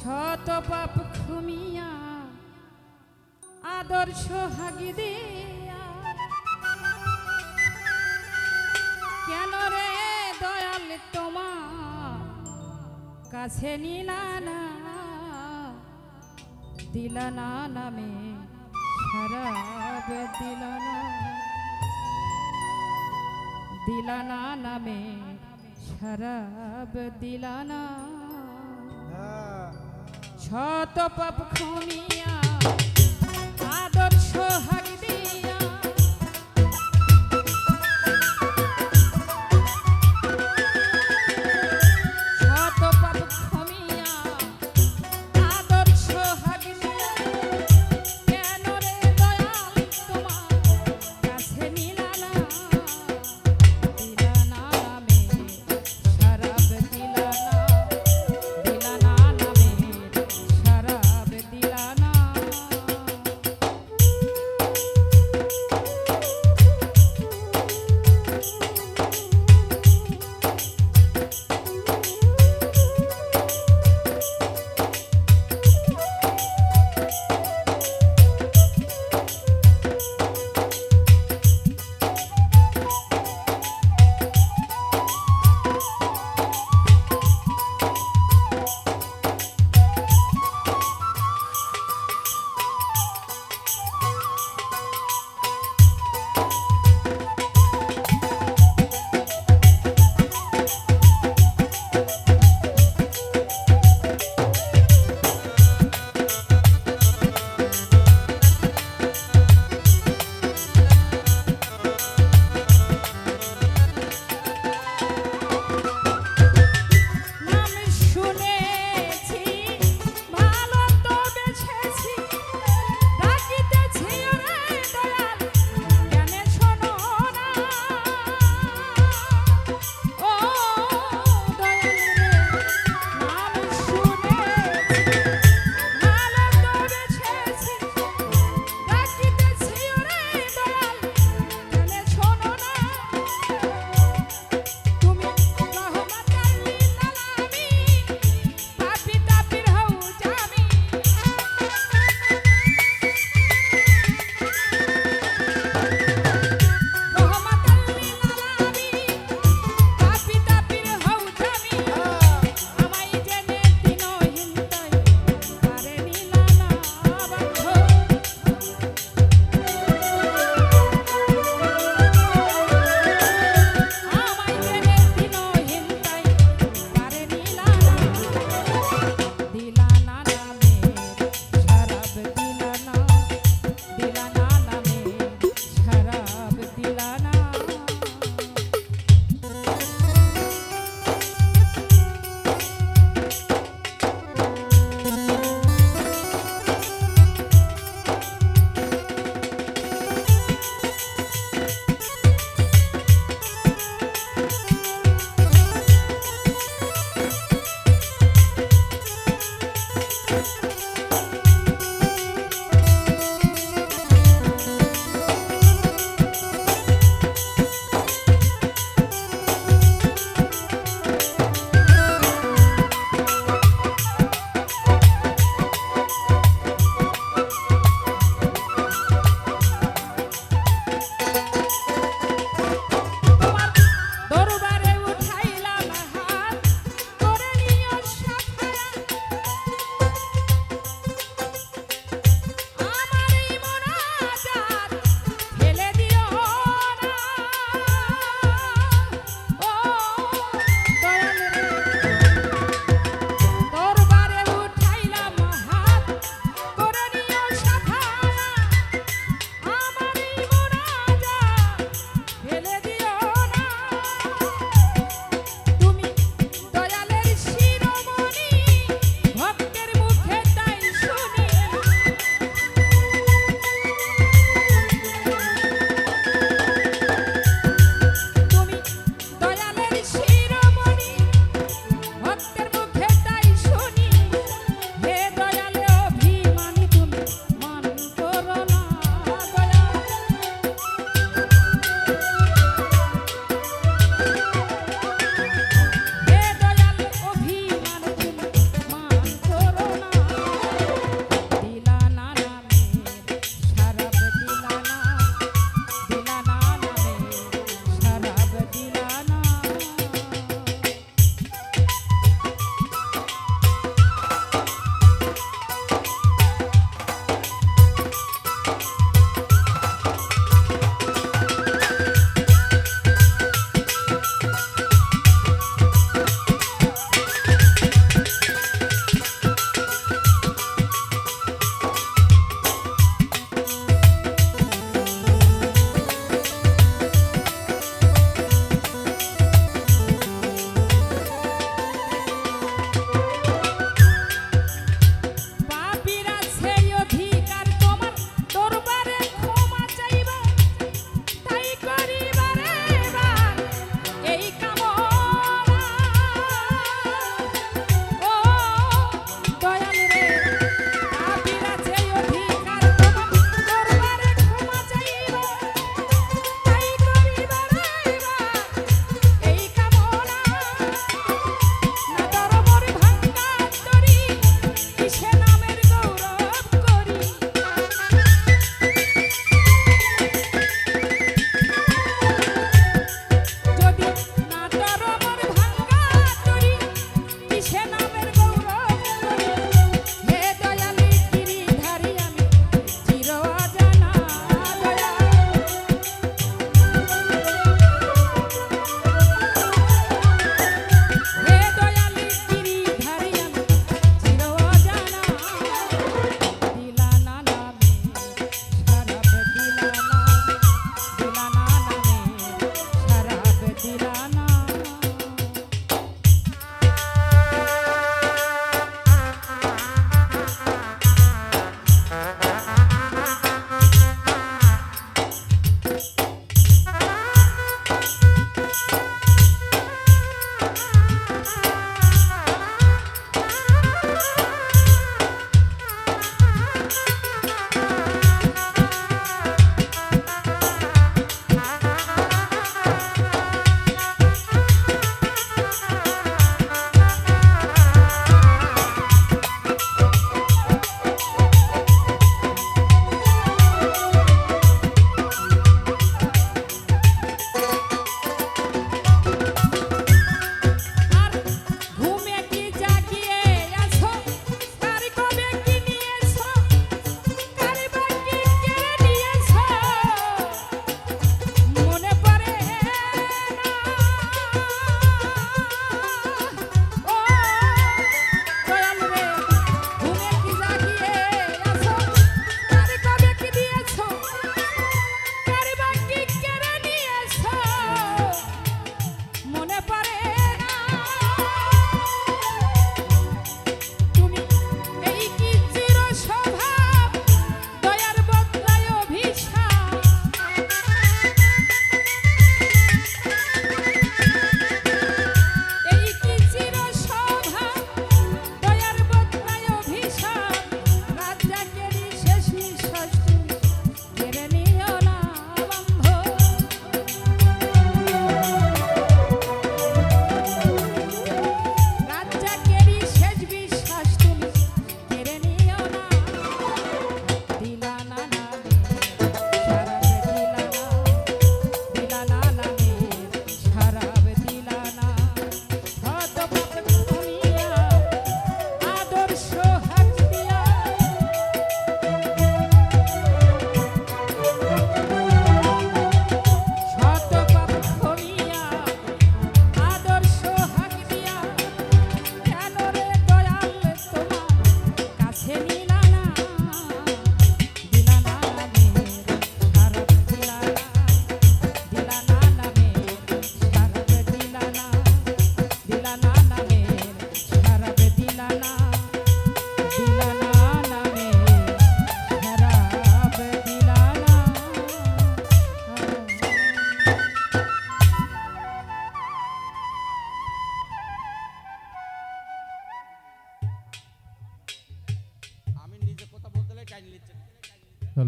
শত পাপ খুমিয়া আদর্শ হাগি দিয়া। কেন রে দয়াল তোমার কাছে নিলা না, দিলা না নামে খারাপ, দিলা না দিলা না নামে শরাব দিলা না। শত পাপ খুমিয়া আদর্শ হাগ